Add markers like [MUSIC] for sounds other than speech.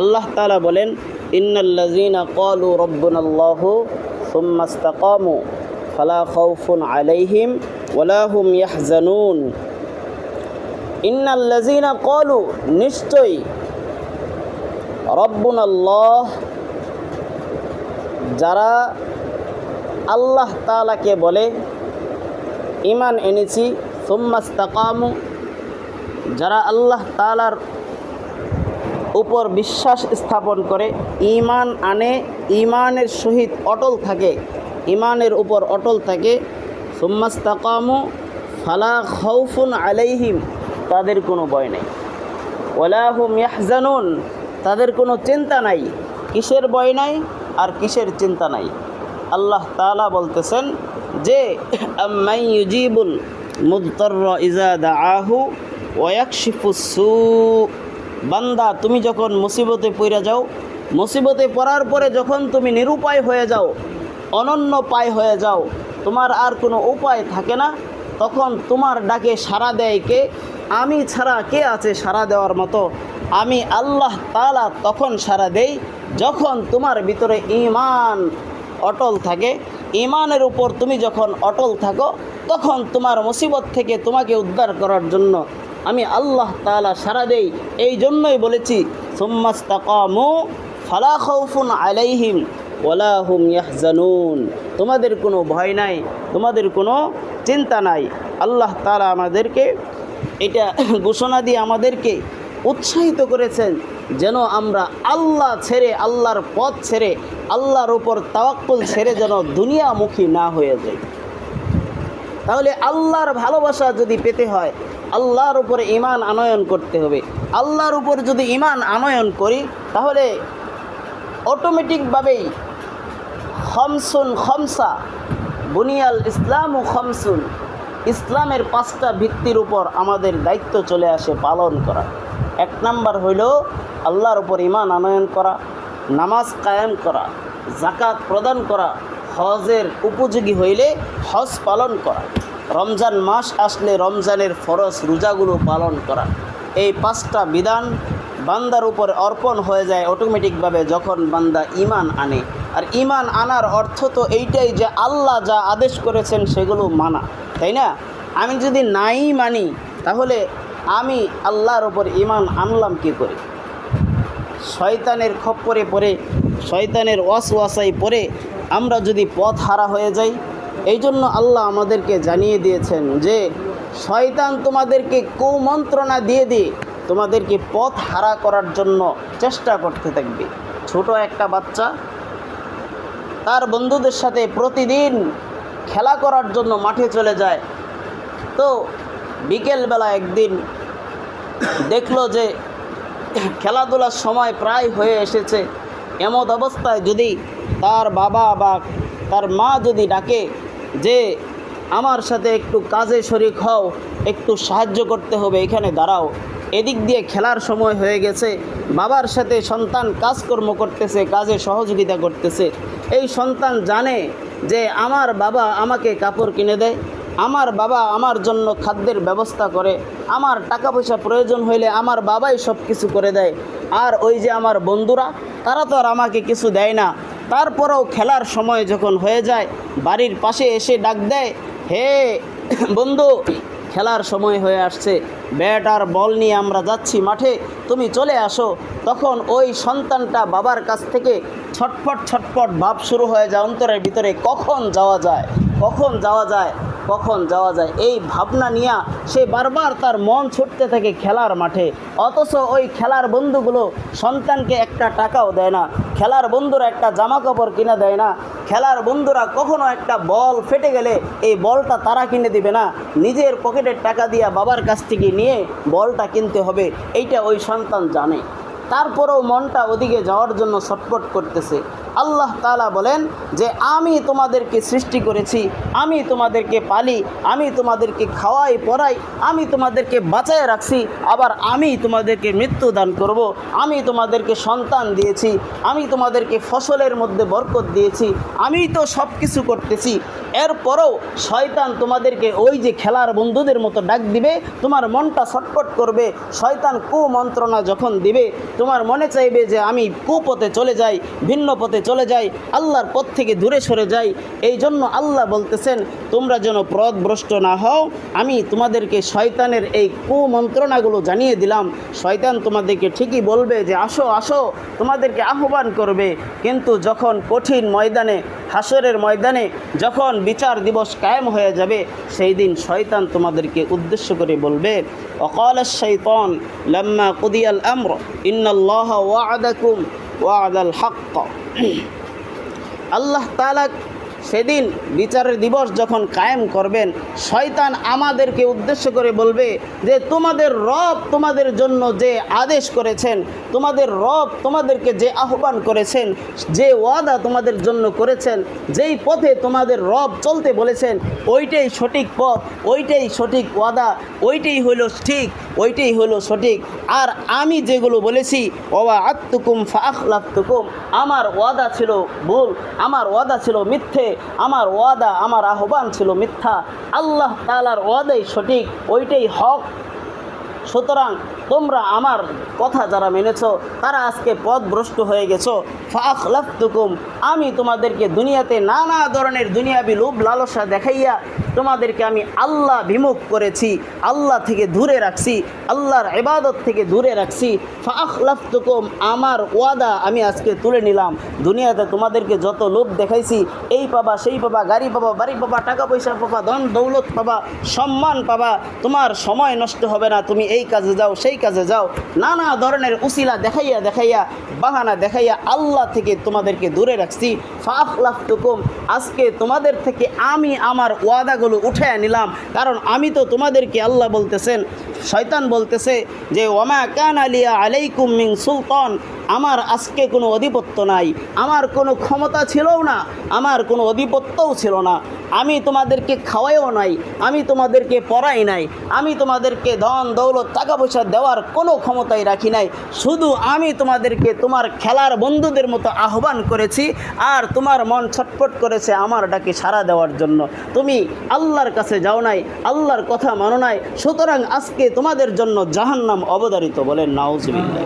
আল্লাহ তালা বলেন, ইন্নাল্লাযীনা ক্বালু রাব্বুনাল্লাহু সুম্মা ইসতাকামু ফালা খাউফুন আলাইহিম ওয়ালা হুম ইয়াহজানুন। ইন্নাল্লাযীনা ক্বালু, নিশ্চয়ই রব্বুনাল্লাহ যারা আল্লাহ তালাকে বলে ইমান এনেছি সুম্মাস্তাকামু যারা আল্লাহ তালার উপর বিশ্বাস স্থাপন করে ইমান আনে ইমানের সহিত অটল থাকে ইমানের উপর অটল থাকে। সুম্মাস্তাকামু, ফালা খৌফুন আলাইহিম, তাদের কোনো ভয় নেই। ওলাহুম ইয়াহজানুন, তাদের কোনো চিন্তা নাই। কিসের ভয় নাই আর কিসের চিন্তা নাই? আল্লাহ তালা বলতেছেন যে আম্মাই ইউজিবুল মুদতর ইজা দাআহু ওয়াকশিফুসু বান্দা, তুমি যখন মুসিবতে পড়ে যাও, মুসিবতে পড়ার পরে যখন তুমি নিরুপায় হয়ে যাও, অনন্য পায় হয়ে যাও, তোমার আর কোনো উপায় থাকে না, তখন তোমার ডাকে সাড়া দেয় কে? আমি ছাড়া কে আছে সাড়া দেওয়ার মতো? আমি আল্লাহ তালা তখন সাড়া দেই যখন তোমার ভিতরে ইমান অটল থাকে। ইমানের উপর তুমি যখন অটল থাকো, তখন তোমার মুসিবত থেকে তোমাকে উদ্ধার করার জন্য আমি আল্লাহ তালা সারা দেই এই জন্যই বলেছি, সুম্মাস্তাকামু ফালা খৌফুন আলাইহিম ওলা হুম ইয়াহজানুন। তোমাদের কোনো ভয় নাই, তোমাদের কোনো চিন্তা নাই। আল্লাহ তালা আমাদেরকে এটা [COUGHS] ঘোষণা দিয়ে আমাদেরকে উৎসাহিত করেছেন যেন আমরা আল্লাহ ছেড়ে, আল্লাহর পথ ছেড়ে, আল্লাহর ওপর তাওয়াক্কুল ছেড়ে যেন দুনিয়ামুখী না হয়ে যায় তাহলে আল্লাহর ভালোবাসা যদি পেতে হয় আল্লাহর উপরে ইমান আনয়ন করতে হবে। আল্লাহর উপর যদি ইমান আনয়ন করি, তাহলে অটোমেটিকভাবেই খমসুন খমসা, বুনিয়াল ইসলাম ও খমসুন, ইসলামের পাঁচটা ভিত্তির উপর আমাদের দায়িত্ব চলে আসে পালন করা। এক নাম্বার হইল আল্লাহর উপর ইমান আনয়ন করা, নামাজ কায়েম করা জাকাত প্রদান করা, হজের উপযোগী হইলে হজ পালন করা। রমজান মাস আসলে রমজানের ফরজ রোজাগুলো পালন করা। এই পাঁচটা বিধান বান্দার উপর অর্পণ হয়ে যায় অটোমেটিকভাবে যখন বান্দা ইমান আনে। আর ইমান আনার অর্থ তো এইটাই যে আল্লাহ যা আদেশ করেছেন সেগুলো মানা, তাই না? আমি যদি নাই মানি, তাহলে আমি আল্লাহর ওপর ইমান আনলাম কি করে? শয়তানের খপ্পরে পড়ে, শয়তানের ওয়াসওয়াসাই পড়ে আমরা যদি পথ হারা হয়ে যাই এই জন্য আল্লাহ আমাদেরকে জানিয়ে দিয়েছেন যে, শয়তান তোমাদেরকে কুমন্ত্রণা দিয়ে দিয়ে তোমাদেরকে পথ হারা করার জন্য চেষ্টা করতে থাকবে। ছোট একটা বাচ্চা, তার বন্ধুদের সাথে প্রতিদিন খেলা করার জন্য মাঠে চলে যায়। তো বিকেলবেলা একদিন দেখল যে, খেলাধুলার সময় প্রায় হয়ে এসেছে। এমত অবস্থায় যদি তার বাবা বা তার মা যদি ডাকে যে আমার সাথে একটু কাজে শরিক হও, একটু সাহায্য করতে হবে, এখানে দাঁড়াও। এদিক দিয়ে খেলার সময় হয়ে গেছে, বাবার সাথে সন্তান কাজকর্ম করতেছে, কাজে সহযোগিতা করতেছে। এই সন্তান জানে যে আমার বাবা আমাকে কাপড় কিনে দেয়, আমার বাবা আমার জন্য খাদ্যের ব্যবস্থা করে, আমার টাকা পয়সা প্রয়োজন হইলে আমার বাবাই সব কিছু করে দেয়। আর ওই যে আমার বন্ধুরা, তারা তো আর আমাকে কিছু দেয় না। তারপরেও খেলার সময় যখন হয়ে যায়, বাড়ির পাশে এসে ডাক দেয়, হে বন্ধু, খেলার সময় হয়ে আসছে। ব্যাট আর বল নিয়ে আমরা যাচ্ছি মাঠে, তুমি চলে আসো। তখন ওই সন্তানটা বাবার কাছ থেকে ছটফট ছটফট ভাব শুরু হয়ে যায় অন্তরের ভিতরে, কখন যাওয়া যায়? কখন যাওয়া যায়? কখন যাওয়া যায়? এই ভাবনা নিয়ে সে বারবার তার মন ছুটতে থাকে খেলার মাঠে। অথচ ওই খেলার বন্ধুগুলো সন্তানকে একটা টাকাও দেয় না। খেলার বন্ধুরা একটা জামা কাপড় কিনে দেয় না। খেলার বন্ধুরা কখনো একটা বল ফেটে গেলে এই বলটা তারা কিনে দিবে না। নিজের পকেটের টাকা দিয়ে বাবার কাছ থেকে নিয়ে বলটা কিনতে হবে, এইটা ওই সন্তান জানে। তারপরেও মনটা ওদিকে যাওয়ার জন্য ছটপট করতেছে। আল্লাহ তালা বলেন যে আমি তোমাদেরকে সৃষ্টি করেছি, আমি তোমাদেরকে পালি, আমি তোমাদেরকে খাওয়াই, পড়াই, আমি তোমাদেরকে বাঁচায় রাখছি, আবার আমি তোমাদেরকে মৃত্যু দান করব, আমি তোমাদেরকে সন্তান দিয়েছি, আমি তোমাদেরকে ফসলের মধ্যে বরকত দিয়েছি, আমি তো সব কিছু করতেছি। এরপরও শয়তান তোমাদেরকে ওই যে খেলার বন্ধুদের মতো ডাক দিবে, তোমার মনটা ছটপট করবে, শয়তান কুমন্ত্রণা যখন দিবে, তোমার মনে চাইবে যে আমি কুপথে চলে যাই, ভিন্ন পথে চলে যাই, আল্লাহর পথ থেকে দূরে সরে যাই এই জন্য আল্লাহ বলতেছেন, তোমরা যেন প্রদভ্রষ্ট না হও, আমি তোমাদেরকে শয়তানের এই কুমন্ত্রণাগুলো জানিয়ে দিলাম। শয়তান তোমাদেরকে ঠিকই বলবে যে, আসো আসো, তোমাদেরকে আহ্বান করবে। কিন্তু যখন কঠিন ময়দানে, হাসরের ময়দানে যখন বিচার দিবস কায়েম হয়ে যাবে, সেই দিন শয়তান তোমাদেরকে উদ্দেশ্য করে বলবে, অকাল শৈতন লম্মা কুদিয়াল আমর, ইন্নাল্লাহ ওয়াদাকুম ওয়াদাল হক। আল্লাহ তালা সেদিন বিচারের দিবস যখন কায়েম করবেন, শয়তান আমাদেরকে উদ্দেশ্য করে বলবে যে, তোমাদের রব তোমাদের জন্য যে আদেশ করেছেন, তোমাদের রব তোমাদেরকে যে আহ্বান করেছেন, যে ওয়াদা তোমাদের জন্য করেছেন, যেই পথে তোমাদের রব চলতে বলেছেন, ওইটাই সঠিক পথ, ওইটাই সঠিক ওয়াদা, ওইটাই হলো ঠিক। ওইটাই হলো সঠিক। আর আমি যেগুলো বলেছি, ওয়া আত্মকুম ফাখলাফতুকুম, আমার ওয়াদা ছিল ভুল, আমার ওয়াদা ছিল মিথ্যে, আমার ওয়াদা, আমার আহ্বান ছিল মিথ্যা। আল্লাহ তালার ওয়াদাই সঠিক, ওইটাই হক। সুতরাং তোমরা আমার কথা যারা মেনেছ, তারা আজকে পথভ্রষ্ট হয়ে গেছো। ফাখ লাফতুকুম আমি তোমাদেরকে দুনিয়াতে নানা ধরনের দুনিয়াবি লোভ লালসা দেখাইয়া তোমাদেরকে আমি আল্লাহ বিমুখ করেছি, আল্লাহ থেকে দূরে রাখছি, আল্লাহর ইবাদত থেকে দূরে রাখছি। ফাখ লাফতুকুম আমার ওয়াদা আমি আজকে তুলে নিলাম। দুনিয়াতে তোমাদেরকে যত লোভ দেখাইছি, এই পাবা, সেই পাবা, গাড়ি পাবা, বাড়ি পাবা, টাকা পয়সা পাবা, ধন দৌলত পাবা, সম্মান পাবা, তোমার সময় নষ্ট হবে না, তুমি এই কাজে যাও, সেই কাজে যাও। নানা ধরনের উসিলা দেখাইয়া দেখাইয়া, বাহানা দেখাইয়া আল্লাহ থেকে তোমাদেরকে দূরে রাখছি। ফাফ লাফতুকুম আজকে তোমাদের থেকে আমি আমার ওয়াদাগুলো উঠে নিলাম। কারণ আমি তো তোমাদেরকে আল্লাহ বলতেছেন, শয়তান বলতেছে যে, ওমা কান আলিয়া আলাইকুম মিং সুলতান। আমার আজকে কোনো অধিপত্য নাই। আমার কোনো ক্ষমতা ছিলও না, আমার কোনো অধিপত্যও ছিল না। আমি তোমাদেরকে খাওয়াইও নাই, আমি তোমাদেরকে পড়াই নাই, আমি তোমাদেরকে ধন দৌলত, টাকা পয়সা দেওয়ার কোনো ক্ষমতাই রাখি নাই। শুধু আমি তোমাদেরকে তোমার খেলার বন্ধুদের মতো আহ্বান করেছি আর তোমার মন ছটফট করেছে আমার ডাকে সাড়া দেওয়ার জন্য। তুমি আল্লাহর কাছে যাও নাই, আল্লাহর কথা মানো নাই, সুতরাং আজকে তোমাদের জন্য জাহান্নাম অবধারিত বলেন নাউজুবিল্লাহ।